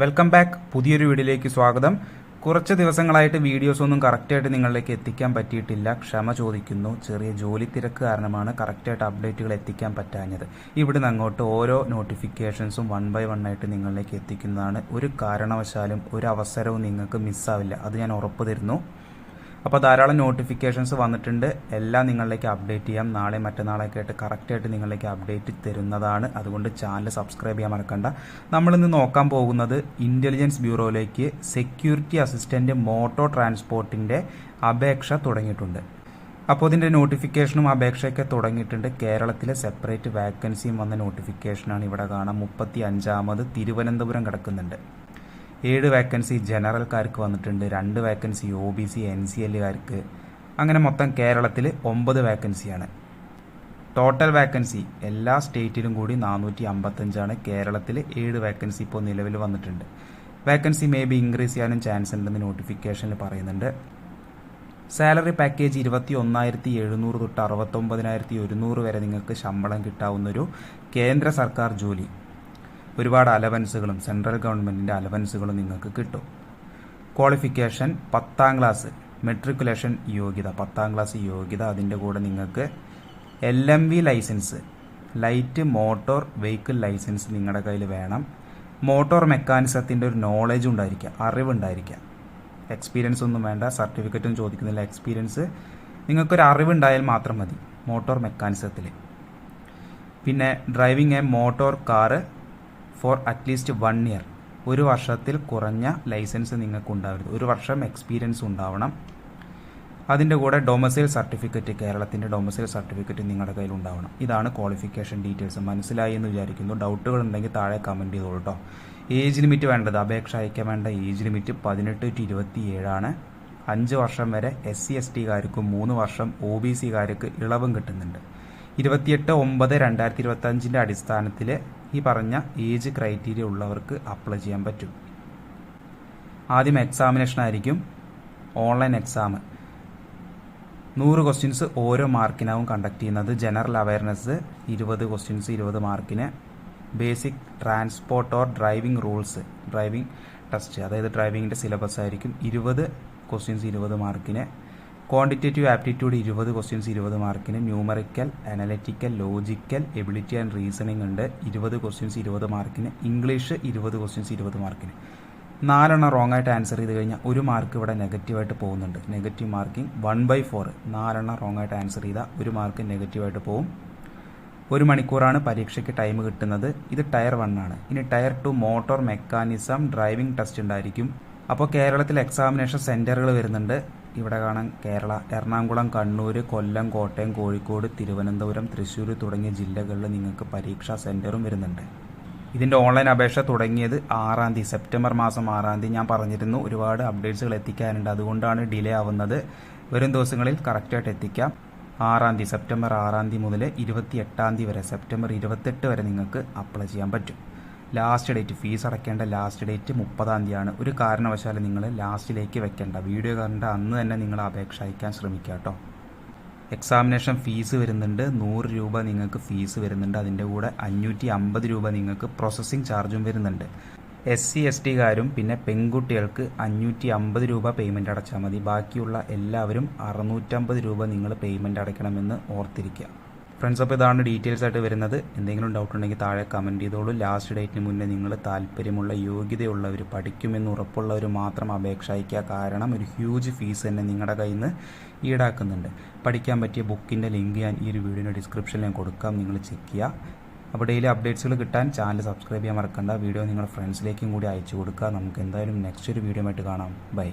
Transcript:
Welcome back പുതിയൊരു വീഡിയോയിലേക്ക് സ്വാഗതം. കുറച്ച് ദിവസങ്ങളായിട്ട് വീഡിയോസ് ഒന്നും കറക്റ്റായിട്ട് നിങ്ങളിലേക്ക് എത്തിക്കാൻ പറ്റിയിട്ടില്ല. ക്ഷമ ചോദിക്കുന്നു. ചെറിയ ജോലി തിരക്ക് കാരണമാണ് കറക്റ്റായിട്ട് അപ്ഡേറ്റുകൾ എത്തിക്കാൻ പറ്റാഞ്ഞത്. ഇവിടുന്ന് അങ്ങോട്ട് ഓരോ നോട്ടിഫിക്കേഷൻസും വൺ ബൈ വൺ ആയിട്ട് നിങ്ങളിലേക്ക് എത്തിക്കുന്നതാണ്. ഒരു കാരണവശാലും ഒരു അവസരവും നിങ്ങൾക്ക് മിസ്സാവില്ല. അത് ഞാൻ ഉറപ്പ് തരുന്നു. അപ്പോൾ ധാരാളം നോട്ടിഫിക്കേഷൻസ് വന്നിട്ടുണ്ട്. എല്ലാം നിങ്ങളിലേക്ക് അപ്ഡേറ്റ് ചെയ്യാം. നാളെ മറ്റന്നാളൊക്കെ ആയിട്ട് കറക്റ്റായിട്ട് നിങ്ങളിലേക്ക് അപ്ഡേറ്റ് തരുന്നതാണ്. അതുകൊണ്ട് ചാനൽ സബ്സ്ക്രൈബ് ചെയ്യാൻ മറക്കണ്ട. നമ്മളിന്ന് നോക്കാൻ പോകുന്നത് ഇന്റലിജൻസ് ബ്യൂറോയിലേക്ക് സെക്യൂരിറ്റി അസിസ്റ്റന്റ് മോട്ടോ ട്രാൻസ്പോർട്ടിന്റെ അപേക്ഷ തുടങ്ങിയിട്ടുണ്ട്. അപ്പോൾ ഇതിന്റെ നോട്ടിഫിക്കേഷനും അപേക്ഷയൊക്കെ തുടങ്ങിയിട്ടുണ്ട്. കേരളത്തിലെ സെപ്പറേറ്റ് വാക്കൻസിയും വന്ന നോട്ടിഫിക്കേഷനാണ് ഇവിടെ കാണാം. മുപ്പത്തി അഞ്ചാമത് തിരുവനന്തപുരം കിടക്കുന്നുണ്ട്. ഏഴ് വേക്കൻസി ജനറൽക്കാർക്ക് വന്നിട്ടുണ്ട് രണ്ട് vacancy O B C N C എല്ലുകാർക്ക് അങ്ങനെ മൊത്തം കേരളത്തിൽ ഒമ്പത് വേക്കൻസിയാണ് ടോട്ടൽ വേക്കൻസി എല്ലാ സ്റ്റേറ്റിലും കൂടി നാനൂറ്റി അമ്പത്തഞ്ചാണ് കേരളത്തിൽ ഏഴ് വേക്കൻസി ഇപ്പോൾ നിലവിൽ വന്നിട്ടുണ്ട്. വേക്കൻസി മേ ബി ഇൻക്രീസ് ചെയ്യാനും ചാൻസ് ഉണ്ടെന്ന് നോട്ടിഫിക്കേഷനിൽ പറയുന്നുണ്ട്. സാലറി പാക്കേജ് ഇരുപത്തി ഒന്നായിരത്തി എഴുന്നൂറ് തൊട്ട് അറുപത്തൊമ്പതിനായിരത്തി ഒരുന്നൂറ് വരെ നിങ്ങൾക്ക് ശമ്പളം കിട്ടാവുന്നൊരു കേന്ദ്ര സർക്കാർ ജോലി. ഒരുപാട് അലവൻസുകളും സെൻട്രൽ ഗവൺമെന്റിന്റെ അലവൻസുകളും നിങ്ങൾക്ക് കിട്ടും. ക്വാളിഫിക്കേഷൻ പത്താം ക്ലാസ് മെട്രിക്കുലേഷൻ യോഗ്യത പത്താം ക്ലാസ് യോഗ്യത അതിന്റെ കൂടെ നിങ്ങൾക്ക് L M V licence light motor vehicle licence നിങ്ങളുടെ കയ്യിൽ വേണം. മോട്ടോർ മെക്കാനിസത്തിന്റെ ഒരു നോളജ് ഉണ്ടായിരിക്കുക അറിവുണ്ടായിരിക്കുക എക്സ്പീരിയൻസ് ഒന്നും വേണ്ട സർട്ടിഫിക്കറ്റും ചോദിക്കുന്നില്ല എക്സ്പീരിയൻസ് നിങ്ങൾക്കൊരു അറിവുണ്ടായാൽ മാത്രം മതി മോട്ടോർ മെക്കാനിസത്തിൽ. പിന്നെ driving a motor car for at least one year ഒരു വർഷത്തിൽ കുറഞ്ഞ ലൈസൻസ് നിങ്ങൾക്ക് ഉണ്ടാവരുത് ഒരു വർഷം എക്സ്പീരിയൻസ് ഉണ്ടാവണം. അതിന്റെ കൂടെ ഡൊമസൈൽ സർട്ടിഫിക്കറ്റ് കേരളത്തിന്റെ ഡൊമസൈൽ സർട്ടിഫിക്കറ്റ് നിങ്ങളുടെ കയ്യിൽ ഉണ്ടാവണം. ഇതാണ് ക്വാളിഫിക്കേഷൻ ഡീറ്റെയിൽസ് മനസ്സിലായി എന്ന് വിചാരിക്കുന്നു. ഡൗട്ടുകൾ ഉണ്ടെങ്കിൽ താഴെ കമന്റ് ചെയ്തോളൂ കേട്ടോ ഏജ് ലിമിറ്റ് വേണ്ടത് അപേക്ഷ അയക്കാൻ വേണ്ട ഏജ് ലിമിറ്റ് പതിനെട്ട് ടു ഇരുപത്തി ഏഴാണ് അഞ്ച് വർഷം വരെ എസ് സി എസ് ടിക്കാർക്കും മൂന്ന് വർഷം ഒ ബി സിക്കാർക്ക് ഇളവും കിട്ടുന്നുണ്ട്. ഇരുപത്തിയെട്ട് ഒമ്പത് രണ്ടായിരത്തി ഇരുപത്തഞ്ചിന്റെ അടിസ്ഥാനത്തിൽ ഈ പറഞ്ഞ ഏജ് ക്രൈറ്റീരിയ ഉള്ളവർക്ക് അപ്ലൈ ചെയ്യാൻ പറ്റും. ആദ്യം എക്സാമിനേഷൻ ആയിരിക്കും. ഓൺലൈൻ എക്സാം നൂറ് ക്വസ്റ്റ്യൻസ് ഓരോ മാർക്കിനാവും കണ്ടക്ട് ചെയ്യുന്നത്. ജനറൽ അവയർനെസ് ഇരുപത് ക്വസ്റ്റ്യൻസ് ഇരുപത് മാർക്കിന് basic transport or driving rules driving test അതായത് ഡ്രൈവിങ്ങിന്റെ സിലബസ് ആയിരിക്കും. ഇരുപത് ക്വസ്റ്റ്യൻസ് ഇരുപത് മാർക്കിന് ക്വാണ്ടിറ്റേറ്റീവ് ആപ്റ്റിറ്റ്യൂഡ് ഇരുപത് ക്വസ്റ്റ്യൻസ് ഇരുപത് മാർക്കിന് numerical analytical logical ability and reasoning ഉണ്ട്. ഇരുപത് ക്വസ്റ്റ്യൻസ് ഇരുപത് മാർക്കിന് ഇംഗ്ലീഷ് ഇരുപത് ക്വസ്റ്റ്യൻസ് ഇരുപത് മാർക്കിന് നാലെണ്ണം റോങ് ആയിട്ട് ആൻസർ ചെയ്ത് കഴിഞ്ഞാൽ ഒരു മാർക്ക് ഇവിടെ നെഗറ്റീവായിട്ട് പോകുന്നുണ്ട്. Negative marking one by four നാലെണ്ണം റോങ് ആയിട്ട് ആൻസർ ചെയ്താൽ ഒരു മാർക്ക് നെഗറ്റീവായിട്ട് പോകും ഒരു മണിക്കൂറാണ് പരീക്ഷയ്ക്ക് ടൈം കിട്ടുന്നത്. ഇത് ടയർ വൺ ആണ്. ഇനി tier two motor mechanism driving test ഉണ്ടായിരിക്കും. അപ്പോൾ കേരളത്തിൽ എക്സാമിനേഷൻ സെന്ററുകൾ വരുന്നുണ്ട്. ഇവിടെ കാണാം കേരള എറണാകുളം കണ്ണൂർ കൊല്ലം കോട്ടയം കോഴിക്കോട് തിരുവനന്തപുരം തൃശ്ശൂർ തുടങ്ങിയ ജില്ലകളിൽ നിങ്ങൾക്ക് പരീക്ഷാ സെന്ററും വരുന്നുണ്ട്. ഇതിന്റെ ഓൺലൈൻ അപേക്ഷ തുടങ്ങിയത് ആറാം തീയതി സെപ്റ്റംബർ മാസം ആറാം തീയതി ഞാൻ പറഞ്ഞിരുന്നു. ഒരുപാട് അപ്ഡേറ്റ്സുകൾ എത്തിക്കാനുണ്ട്. അതുകൊണ്ടാണ് ഡിലേ ആവുന്നത്. വരും ദിവസങ്ങളിൽ കറക്റ്റായിട്ട് എത്തിക്കാം. ആറാം തീയതി സെപ്റ്റംബർ ആറാം തീയതി മുതൽ ഇരുപത്തി എട്ടാം തീയതി വരെ സെപ്റ്റംബർ ഇരുപത്തെട്ട് വരെ നിങ്ങൾക്ക് അപ്ലൈ ചെയ്യാൻ പറ്റും. ലാസ്റ്റ് ഡേറ്റ് ഫീസ് അടയ്ക്കേണ്ട ലാസ്റ്റ് ഡേറ്റ് മുപ്പതാം തീയതിയാണ്. ഒരു കാരണവശാലും നിങ്ങൾ ലാസ്റ്റിലേക്ക് വെക്കേണ്ട. വീഡിയോ കണ്ട അന്ന് തന്നെ നിങ്ങൾ അപേക്ഷ അയക്കാൻ ശ്രമിക്കുക കേട്ടോ. എക്സാമിനേഷൻ ഫീസ് വരുന്നുണ്ട്. നൂറ് രൂപ നിങ്ങൾക്ക് ഫീസ് വരുന്നുണ്ട്. അതിന്റെ കൂടെ അഞ്ഞൂറ്റി അമ്പത് രൂപ നിങ്ങൾക്ക് പ്രോസസ്സിംഗ് ചാർജും വരുന്നുണ്ട്. എസ് സി എസ് ടിക്കാരും പിന്നെ പെൺകുട്ടികൾക്ക് അഞ്ഞൂറ്റി അമ്പത് രൂപ പേയ്മെന്റ് അടച്ചാൽ മതി. ബാക്കിയുള്ള എല്ലാവരും അറുന്നൂറ്റമ്പത് രൂപ നിങ്ങൾ പേയ്മെന്റ് അടയ്ക്കണമെന്ന് ഓർത്തിരിക്കുക. ഫ്രണ്ട്സ് അപ്പോൾ ഇതാണ് ഡീറ്റെയിൽസ് ആയിട്ട് വരുന്നത്. എന്തെങ്കിലും ഡൗട്ട് ഉണ്ടെങ്കിൽ താഴെ കമന്റ് ചെയ്തോളൂ. ലാസ്റ്റ് ഡേറ്റിന് മുന്നേ നിങ്ങൾ താല്പര്യമുള്ള യോഗ്യതയുള്ളവർ പഠിക്കുമെന്ന് ഉറപ്പുള്ളവർ മാത്രം അപേക്ഷ അയക്കുക കാരണം ഒരു ഹ്യൂജ് ഫീസ് തന്നെ നിങ്ങളുടെ കയ്യിൽ നിന്ന് ഈടാക്കുന്നുണ്ട്. പഠിക്കാൻ പറ്റിയ ബുക്കിന്റെ ലിങ്ക് ഞാൻ ഈ ഒരു വീഡിയോയുടെ ഡിസ്ക്രിപ്ഷനിൽ ഞാൻ കൊടുക്കാം. നിങ്ങൾ ചെക്ക് ചെയ്യുക. അപ്പോൾ ഡെയിലി അപ്ഡേറ്റ്സുകൾ കിട്ടാൻ ചാനൽ സബ്സ്ക്രൈബ് ചെയ്യാൻ മറക്കണ്ട. വീഡിയോ നിങ്ങളുടെ ഫ്രണ്ട്സിലേക്കും കൂടി അയച്ചു കൊടുക്കുക. നമുക്ക് എന്തായാലും നെക്സ്റ്റ് ഒരു വീഡിയോ ആയിട്ട് കാണാം. ബൈ